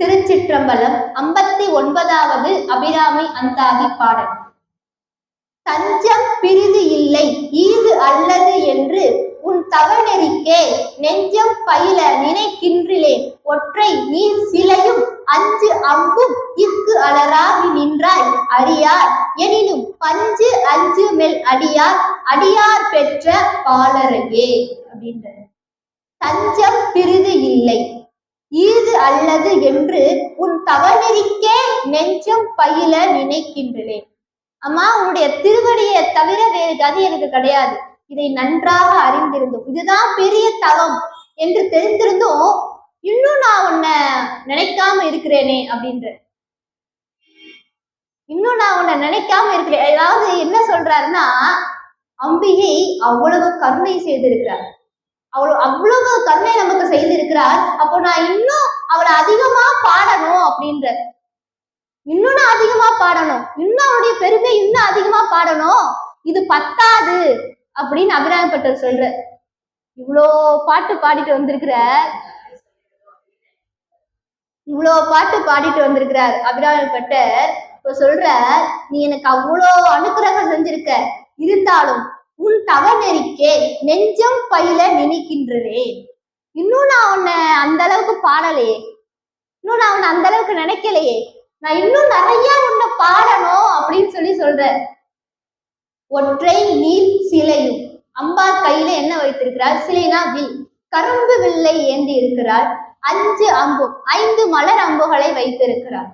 திருச்சிற்றம்பலம் ஐம்பத்தி ஒன்பதாவது அபிராமி அந்தாதி பாடல். தஞ்சம் பிரிது இல்லை ஈது அல்லது என்று உன் தவநெறிக்கே நெஞ்சம் பயில நினைக்கின்றிலே ஒற்றை நீர் சிலையும் அஞ்சு அம்பும் இக்கு அலராகி நின்றாய் அடியார் எனினும் பஞ்சு அஞ்சு மெல் அடியார் அடியார் பெற்ற பாலரையே அப்படின்றது தஞ்சம் பிரிது இல்லை ஈது அல்லது என்று உன் தவநெறிக்கே நெஞ்சம் பயில நினைக்கின்றேன். அம்மா உன்னுடைய திருவடியை தவிர வேறு கதி எனக்கு கிடையாது. இதை நன்றாக அறிந்திருந்தோம். இதுதான் பெரிய தவம் என்று தெரிந்திருந்தும். இன்னும் நான் உன்னை நினைக்காம இருக்கிறேனே அப்படின்ற இன்னும் நான் உன்னை நினைக்காம இருக்கிறேன். அதாவது என்ன சொல்றாருன்னா அம்பிகை அவ்வளவு கருணை செய்திருக்கிறார். அவ்வளவு அவ்வளவு கருணை நமக்கு இருக்கிறார். அப்போ நான் இன்னும் அவளை அதிகமா பாடணும் அப்படின்ற இன்னும் நான் அதிகமா பாடணும். இன்னும் அவருடைய பெருமை இன்னும் அதிகமா பாடணும். இது பத்தாது அப்படின்னு அபிராமப்பட்டர் சொல்ற இவ்வளோ பாட்டு பாடிட்டு வந்திருக்கிற இவ்வளோ பாட்டு பாடிட்டு வந்திருக்கிறார் அபிராமப்பட்டர் இப்ப சொல்ற நீ எனக்கு அவ்வளோ அனுக்கிரகம் செஞ்சிருக்க. இருந்தாலும் உன் தவ நெறிக்கே நெஞ்சம் பயில நினைக்கின்றனே. இன்னும் நான் உன்னை அந்த அளவுக்கு பாடலையே. இன்னும் நான் உன்னை அந்த அளவுக்கு நினைக்கலையே. நான் இன்னும் நிறைய உன்னை பாடணும் அப்படின்னு சொல்லி சொல்ற. ஒற்றை நீர் சிலையும். அம்பா கையில என்ன வைத்திருக்கிறார்? சிலைனா வில். கரும்பு வில்லை ஏந்தி இருக்கிறார் அஞ்சு அம்பு ஐந்து மலர் அம்புகளை வைத்திருக்கிறார்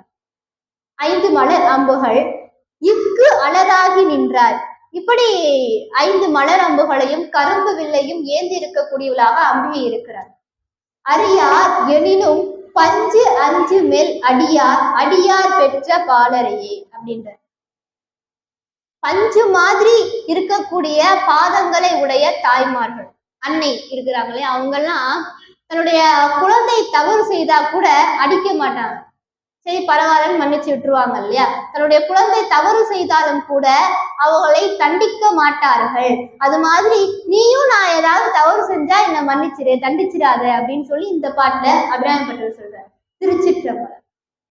ஐந்து மலர் அம்புகள். இக்கு அழகாகி நின்றார் இப்படி ஐந்து மலர் அம்புகளையும் கரும்பு வில்லையும் ஏந்தி இருக்கக்கூடியவளாக அம்பி இருக்கிறார். அரியார் எனினும் பஞ்சு அஞ்சு மேல் அடியார் அடியார் பெற்ற பாலரையே அப்படின்ற பஞ்சு மாதிரி இருக்கக்கூடிய பாதங்களை உடைய தாய்மார்கள் அன்னை இருக்கிறாங்களே அவங்கெல்லாம் தன்னுடைய குழந்தை தவறு செய்தா கூட அடிக்க மாட்டாங்க. சரி பரவாயில்லன்னு மன்னிச்சு விட்டுருவாங்க இல்லையா? தன்னுடைய குழந்தை தவறு செய்தாலும் கூட அவர்களை தண்டிக்க மாட்டார்கள். அது மாதிரி நீயும் நான் ஏதாவது தவறு செஞ்சா என்னை மன்னிச்சிரு தண்டிச்சிடாத அப்படின்னு சொல்லி இந்த பாட்டுல அபிராமப்பட்டர் சொல்றாரு. திருச்சிற்றம்பலம்.